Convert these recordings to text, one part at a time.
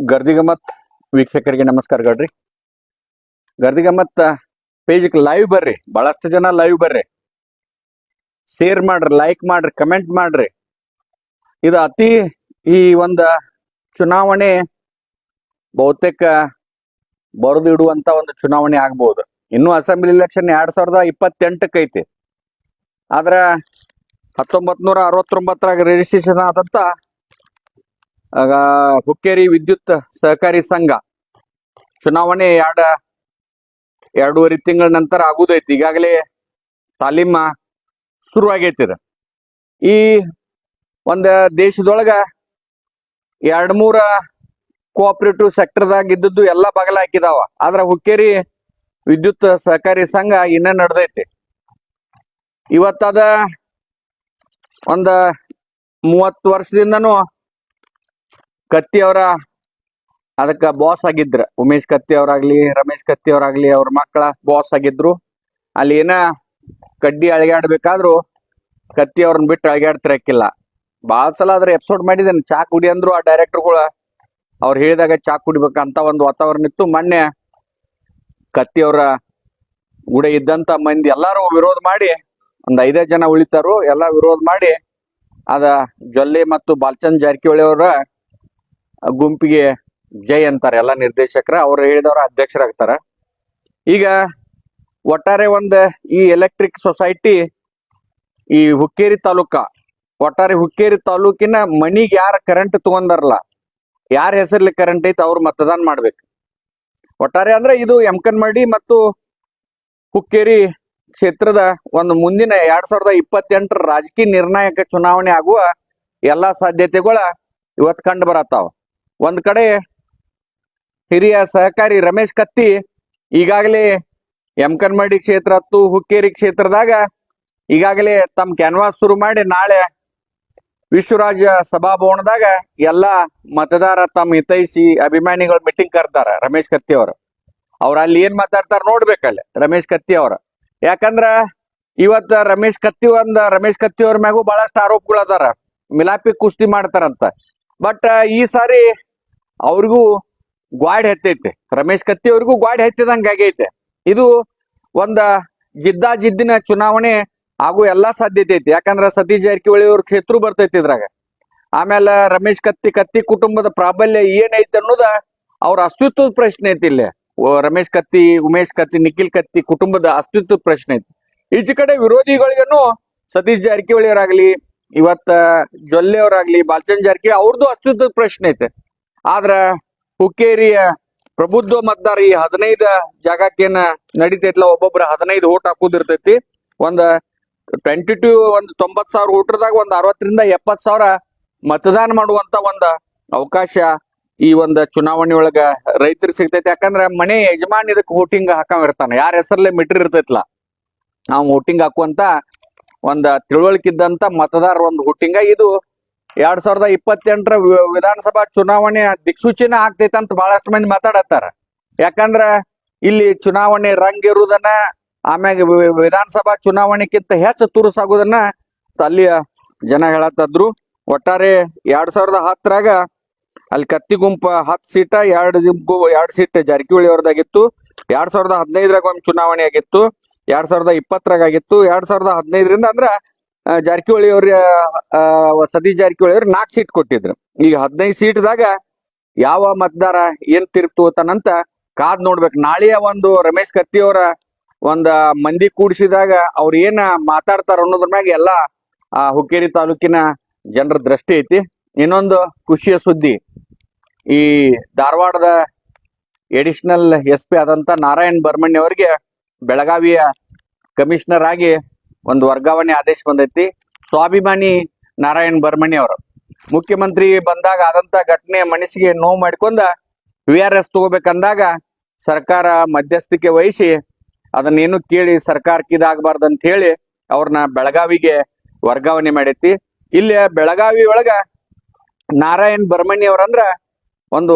ಗರ್ದಿಗಮ್ಮತ್ ವೀಕ್ಷಕರಿಗೆ ನಮಸ್ಕಾರ ಗಡ್ರಿ. ಗರ್ದಿಗಮ್ಮತ್ ಪೇಜ್ಗೆ ಲೈವ್ ಬರ್ರಿ. ಬಹಳಷ್ಟು ಜನ ಲೈವ್ ಬರ್ರಿ. ಶೇರ್ ಮಾಡ್ರಿ ಲೈಕ್ ಮಾಡ್ರಿ ಕಮೆಂಟ್ ಮಾಡ್ರಿ. ಇದು ಅತಿ ಈ ಒಂದು ಚುನಾವಣೆ ಬಹುತೇಕ ಬರೆದು ಇಡುವಂತ ಒಂದು ಚುನಾವಣೆ ಆಗ್ಬಹುದು ಇನ್ನು ಅಸೆಂಬ್ಲಿ ಇಲೆಕ್ಷನ್ ಎರಡ್ ಸಾವಿರದ ಇಪ್ಪತ್ತೆಂಟಕ್ಕೈತಿ ಆದ್ರೆ ಹತ್ತೊಂಬತ್ ನೂರ ಅರವತ್ತೊಂಬತ್ತರಾಗ ರಿಜಿಸ್ಟ್ರೇಷನ್ ಆದಂತ ಹುಕ್ಕೇರಿ ವಿದ್ಯುತ್ ಸಹಕಾರಿ ಸಂಘ ಚುನಾವಣೆ ಎರಡ, ಎರಡೂವರೆ ತಿಂಗಳ ನಂತರ ಆಗುದೈತಿ. ಈಗಾಗಲೇ ತಾಲೀಮ ಶುರುವಾಗೈತಿ. ಈ ಒಂದ ದೇಶದೊಳಗ ಎರಡ್ ಮೂರ ಕೋಆಪರೇಟಿವ್ ಸೆಕ್ಟರ್ದಾಗ ಇದ್ದದ್ದು ಎಲ್ಲ ಬಗಲ ಹಾಕಿದಾವ ಆದ್ರ ಹುಕ್ಕೇರಿ ವಿದ್ಯುತ್ ಸಹಕಾರಿ ಸಂಘ ಇನ್ನ ನಡೆದೈತಿ. ಇವತ್ತದ ಒಂದ ಮೂವತ್ತು ವರ್ಷದಿಂದನೂ ಕತ್ತಿ ಅವರ ಅದಕ್ಕ ಬಾಸ್ ಆಗಿದ್ರ. ಉಮೇಶ್ ಕತ್ತಿ ಅವರಾಗ್ಲಿ, ರಮೇಶ್ ಕತ್ತಿ ಅವರಾಗ್ಲಿ ಅವ್ರ ಮಕ್ಕಳ ಬಾಸ್ ಆಗಿದ್ರು. ಅಲ್ಲಿ ಏನ ಕಡ್ಡಿ ಅಳಗಾಡ್ಬೇಕಾದ್ರು ಕತ್ತಿ ಅವ್ರನ್ನ ಬಿಟ್ಟು ಅಳಗಾಡ್ತಿರಕ್ಕಿಲ್ಲ ಬಾಳ ಸಲ ಅದ್ರ ಎಪಿಸೋಡ್ ಮಾಡಿದ್ದೇನೆ. ಚಾ ಕುಡಿ ಅಂದ್ರು ಆ ಡೈರೆಕ್ಟರ್ಗಳು ಅವ್ರು ಹೇಳಿದಾಗ ಚಾ ಕುಡಿಬೇಕಂತ ಒಂದು ವಾತಾವರಣ ಇತ್ತು. ಮೊನ್ನೆ ಕತ್ತಿ ಅವರ ಕೂಡ ಇದ್ದಂತ ಮಂದಿ ಎಲ್ಲಾರು ವಿರೋಧ ಮಾಡಿ, ಒಂದ್ ಐದೇ ಜನ ಉಳಿತಾರು. ಎಲ್ಲಾ ವಿರೋಧ ಮಾಡಿ, ಅದ ಜೊಲ್ಲೆ ಮತ್ತು ಬಾಲ್ಚಂದ್ ಜಾರಕಿಹೊಳಿ ಅವರ ಗುಂಪಿಗೆ ಜೈ ಅಂತಾರೆ ಎಲ್ಲ ನಿರ್ದೇಶಕರ. ಅವ್ರು ಹೇಳಿದವ್ರ ಅಧ್ಯಕ್ಷರಾಗ್ತಾರ. ಈಗ ಒಟ್ಟಾರೆ ಒಂದ್ ಈ ಎಲೆಕ್ಟ್ರಿಕ್ ಸೊಸೈಟಿ ಈ ಹುಕ್ಕೇರಿ ತಾಲೂಕ, ಒಟ್ಟಾರೆ ಹುಕ್ಕೇರಿ ತಾಲೂಕಿನ ಮನಿಗೆ ಯಾರ ಕರೆಂಟ್ ತಗೊಂಡಾರಲ್ಲ, ಯಾರ ಹೆಸರ್ಲಿ ಕರೆಂಟ್ ಐತೆ ಅವ್ರು ಮತದಾನ ಮಾಡ್ಬೇಕು. ಒಟ್ಟಾರೆ ಅಂದ್ರೆ ಇದು ಎಮ್ಕನ್ಮಡಿ ಮತ್ತು ಹುಕ್ಕೇರಿ ಕ್ಷೇತ್ರದ ಒಂದು ಮುಂದಿನ ಎರಡ್ ಸಾವಿರದ ಇಪ್ಪತ್ತೆಂಟರ ರಾಜಕೀಯ ನಿರ್ಣಾಯಕ ಚುನಾವಣೆ ಆಗುವ ಎಲ್ಲಾ ಸಾಧ್ಯತೆಗಳ ಇವತ್ ಕಂಡು ಬರತ್ತಾವ. ಒಂದ್ ಕಡೆ ಹಿರಿಯ ಸಹಕಾರಿ ರಮೇಶ್ ಕತ್ತಿ, ಈಗಾಗಲೇ ಎಮ್ಕನ್ಮಡಿ ಕ್ಷೇತ್ರ ಹತ್ತು, ಹುಕ್ಕೇರಿ ಕ್ಷೇತ್ರದಾಗ ಈಗಾಗಲೇ ತಮ್ಮ ಕ್ಯಾನ್ವಾಸ್ ಶುರು ಮಾಡಿ ನಾಳೆ ವಿಶ್ವರಾಜ ಸಭಾಭವನದಾಗ ಎಲ್ಲಾ ಮತದಾರ ತಮ್ಮ ಹಿತೈಷಿ ಅಭಿಮಾನಿಗಳ ಮೀಟಿಂಗ್ ಕರ್ತಾರ ರಮೇಶ್ ಕತ್ತಿ ಅವರು. ಅವ್ರ ಅಲ್ಲಿ ಏನ್ ಮಾತಾಡ್ತಾರ ನೋಡ್ಬೇಕಲ್ಲ ರಮೇಶ್ ಕತ್ತಿ ಅವ್ರ. ಯಾಕಂದ್ರ ಇವತ್ತ ರಮೇಶ್ ಕತ್ತಿ ಒಂದ, ರಮೇಶ್ ಕತ್ತಿ ಅವ್ರ ಮ್ಯಾಗೂ ಬಹಳಷ್ಟು ಆರೋಪಗಳು ಅದಾರ. ಮಿಲಾಪಿ ಕುಸ್ತಿ ಮಾಡ್ತಾರಂತ. ಬಟ್ ಈ ಸಾರಿ ಅವ್ರಿಗೂ ಗ್ವಾಡ್ ಹೆತ್ತೈತೆ. ರಮೇಶ್ ಕತ್ತಿ ಅವ್ರಿಗೂ ಗ್ವಾಡ್ ಹೆತ್ತಿದಂಗ ಆಗೈತೆ. ಇದು ಒಂದ ಜಿದ್ದಾ ಜಿದ್ದಿನ ಚುನಾವಣೆ ಹಾಗೂ ಎಲ್ಲಾ ಸಾಧ್ಯತೆ ಐತಿ. ಯಾಕಂದ್ರ ಸತೀಶ್ ಜಾರಕಿಹೊಳಿ ಅವ್ರ ಕ್ಷೇತ್ರ ಬರ್ತೈತಿ ಇದ್ರಾಗ. ಆಮೇಲೆ ರಮೇಶ್ ಕತ್ತಿ ಕತ್ತಿ ಕುಟುಂಬದ ಪ್ರಾಬಲ್ಯ ಏನೈತೆ ಅನ್ನೋದ ಅವ್ರ ಅಸ್ತಿತ್ವದ ಪ್ರಶ್ನೆ ಐತಿ ಇಲ್ಲಿ. ರಮೇಶ್ ಕತ್ತಿ, ಉಮೇಶ್ ಕತ್ತಿ, ನಿಖಿಲ್ ಕತ್ತಿ ಕುಟುಂಬದ ಅಸ್ತಿತ್ವದ ಪ್ರಶ್ನೆ ಐತಿ. ಈಚೆ ಕಡೆ ವಿರೋಧಿಗಳಿಗನು ಸತೀಶ್ ಜಾರಕಿಹೊಳಿ ಅವರಾಗ್ಲಿ ಇವತ್ತ ಜೊಲ್ಲೆ ಅವರಾಗ್ಲಿ ಬಾಲ್ಚಂದ್ ಜಾರಕಿಹೊಳಿ ಅವ್ರದ್ದು ಅಸ್ತಿತ್ವದ ಪ್ರಶ್ನೆ ಐತೆ. ಆದ್ರ ಹುಕ್ಕೇರಿಯ ಪ್ರಬುದ್ಧ ಮತದಾರ ಈ ಹದಿನೈದ ಜಾಗಕ್ಕೇನ ನಡಿತೈತ್ಲ, ಒಬ್ಬೊಬ್ರ ಹದಿನೈದು ಓಟ್ ಹಾಕುದಿರ್ತೈತಿ. ಒಂದ ಟ್ವೆಂಟಿ ಟು ಒಂದ್ ತೊಂಬತ್ ಸಾವಿರ ಓಟ್ರದಾಗ ಒಂದ್ ಅರವತ್ತರಿಂದ ಎಪ್ಪತ್ ಸಾವಿರ ಮತದಾನ ಮಾಡುವಂತ ಒಂದ ಅವಕಾಶ ಈ ಒಂದ್ ಚುನಾವಣೆ ಒಳಗ ರೈತರಿಗೆ ಸಿಗ್ತೈತಿ. ಯಾಕಂದ್ರ ಮನೆ ಯಜಮಾನ್ ಇದಕ್ ವೋಟಿಂಗ್ ಹಾಕಂಗಿರ್ತಾನ ಯಾರ ಹೆಸರಲ್ಲೇ ಮೀಟರ್ ಇರ್ತೈತ್ಲ, ನಾವು ವೋಟಿಂಗ್ ಹಾಕುವಂತ ಒಂದ ತಿಳುವಳಿಕೆ ಇದ್ದಂತ ಮತದಾರ ಒಂದು ವೋಟಿಂಗ ಇದು ಎರಡ್ ಸಾವಿರದ ಇಪ್ಪತ್ತೆಂಟರ ವಿಧಾನಸಭಾ ಚುನಾವಣೆ ದಿಕ್ಸೂಚಿನ ಆಗ್ತೈತೆ ಅಂತ ಬಹಳಷ್ಟು ಮಂದಿ ಮಾತಾಡತ್ತಾರ. ಯಾಕಂದ್ರ ಇಲ್ಲಿ ಚುನಾವಣೆ ರಂಗ್ ಇರುವುದನ್ನ, ಆಮ್ಯಾಗ ವಿಧಾನಸಭಾ ಚುನಾವಣೆಗಿಂತ ಹೆಚ್ಚು ತುರುಸಾಗುದನ್ನ ಅಲ್ಲಿ ಜನ ಹೇಳತ್ತದ್ರು. ಒಟ್ಟಾರೆ ಎರಡ್ ಸಾವಿರದ ಹತ್ತರಾಗ ಅಲ್ಲಿ ಕತ್ತಿ ಗುಂಪ ಹತ್ತು ಸೀಟ, ಎರಡು ಗುಂಪು, ಎರಡ್ ಸೀಟ್ ಜಾರಕಿಹೊಳಿ ಅವ್ರದ್ದಾಗಿತ್ತು ಎರಡ್ ಸಾವಿರದ ಹದಿನೈದರಾಗ ಒಂದು ಚುನಾವಣೆ ಆಗಿತ್ತು ಎರಡ್ ಸಾವಿರದ ಇಪ್ಪತ್ತರಾಗ ಆಗಿತ್ತು ಎರಡ್ ಸಾವಿರದ ಹದಿನೈದರಿಂದ ಅಂದ್ರ ಜಾರಕಿಹೊಳಿ ಅವ್ರ ಸತೀಶ್ ಜಾರಕಿಹೊಳಿ ಅವ್ರ ನಾಲ್ಕು ಸೀಟ್ ಕೊಟ್ಟಿದ್ರು. ಈಗ ಹದಿನೈದು ಸೀಟ್ದಾಗ ಯಾವ ಮತದಾರ ಏನ್ ತೀರ್ಪು ತಗೋತಾನಂತ ಕಾದ್ ನೋಡ್ಬೇಕು. ನಾಳೆಯ ಒಂದು ರಮೇಶ್ ಕತ್ತಿಯವರ ಒಂದ ಮಂದಿ ಕೂಡಿಸಿದಾಗ ಅವ್ರ ಏನ ಮಾತಾಡ್ತಾರ ಅನ್ನೋದ್ರ ಮ್ಯಾಗ ಎಲ್ಲಾ, ಆ, ಹುಕ್ಕೇರಿ ತಾಲೂಕಿನ ಜನರ ದೃಷ್ಟಿ ಐತಿ. ಇನ್ನೊಂದು ಖುಷಿಯ ಸುದ್ದಿ. ಈ ಧಾರವಾಡದ ಎಡಿಷನಲ್ ಎಸ್ ಪಿ ಆದಂತ ನಾರಾಯಣ್ ಬರ್ಮಣ್ಯ ಅವರಿಗೆ ಬೆಳಗಾವಿಯ ಕಮಿಷನರ್ ಆಗಿ ಒಂದು ವರ್ಗಾವಣೆ ಆದೇಶ ಬಂದೈತಿ. ಸ್ವಾಭಿಮಾನಿ ನಾರಾಯಣ್ ಬರ್ಮಣಿ ಅವರು. ಮುಖ್ಯಮಂತ್ರಿ ಬಂದಾಗ ಆದಂತ ಘಟನೆ ಮನಸ್ಸಿಗೆ ನೋವು ಮಾಡಿಕೊಂಡ ವಿ ಆರ್ ಎಸ್ ತಗೋಬೇಕಂದಾಗ ಸರ್ಕಾರ ಮಧ್ಯಸ್ಥಿಕೆ ವಹಿಸಿ ಅದನ್ನೇನು ಕೇಳಿ ಸರ್ಕಾರಕ್ಕೆ ಇದಾಗಬಾರ್ದು ಅಂತ ಹೇಳಿ ಅವ್ರನ್ನ ಬೆಳಗಾವಿಗೆ ವರ್ಗಾವಣೆ ಮಾಡೈತಿ. ಇಲ್ಲಿ ಬೆಳಗಾವಿ ಒಳಗ ನಾರಾಯಣ್ ಬರ್ಮಣಿ ಅವ್ರಂದ್ರ ಒಂದು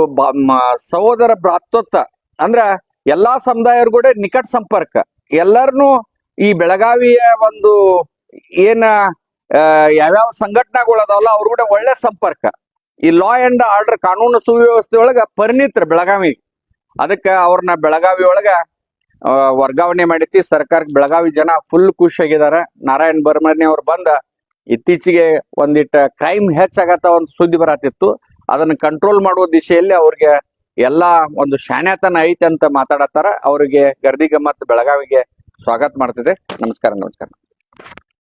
ಸಹೋದರ ಭ್ರಾತೃತ್ವ ಅಂದ್ರ ಎಲ್ಲಾ ಸಮುದಾಯರು ಕೂಡ ನಿಕಟ ಸಂಪರ್ಕ. ಎಲ್ಲಾರನು ಈ ಬೆಳಗಾವಿಯ ಒಂದು ಏನ ಯಾವ್ಯಾವ ಸಂಘಟನೆಗಳು ಅದಾವಲ್ಲ, ಅವ್ರ ಕೂಡ ಒಳ್ಳೆ ಸಂಪರ್ಕ. ಈ ಲಾ ಅಂಡ್ ಆರ್ಡರ್ ಕಾನೂನು ಸುವ್ಯವಸ್ಥೆ ಒಳಗ ಪರಿಣಿತರ ಬೆಳಗಾವಿ. ಅದಕ್ಕೆ ಅವ್ರನ್ನ ಬೆಳಗಾವಿ ಒಳಗ ವರ್ಗಾವಣೆ ಮಾಡೈತಿ ಸರ್ಕಾರಕ್ಕೆ ಬೆಳಗಾವಿ ಜನ ಫುಲ್ ಖುಷಿಯಾಗಿದಾರ ನಾರಾಯಣ್ ಬರ್ಮನಿ ಅವ್ರು ಬಂದ ಇತ್ತೀಚೆಗೆ ಒಂದಿಟ್ಟ ಕ್ರೈಮ್ ಹೆಚ್ಚಾಗತ್ತ ಒಂದು ಸುದ್ದಿ ಬರತ್ತಿತ್ತು ಅದನ್ನ ಕಂಟ್ರೋಲ್ ಮಾಡುವ ದಿಶೆಯಲ್ಲಿ ಅವ್ರಿಗೆ ಎಲ್ಲಾ ಒಂದು ಶಾಣ್ಯತನ ಐತೆ ಅಂತ ಮಾತಾಡತ್ತಾರ. ಅವರಿಗೆ ಗರ್ದಿಗೆ ಮತ್ತು ಬೆಳಗಾವಿಗೆ ಸ್ವಾಗತ ಮಾಡ್ತಿದೆ ನಮಸ್ಕಾರ ನಮಸ್ಕಾರ.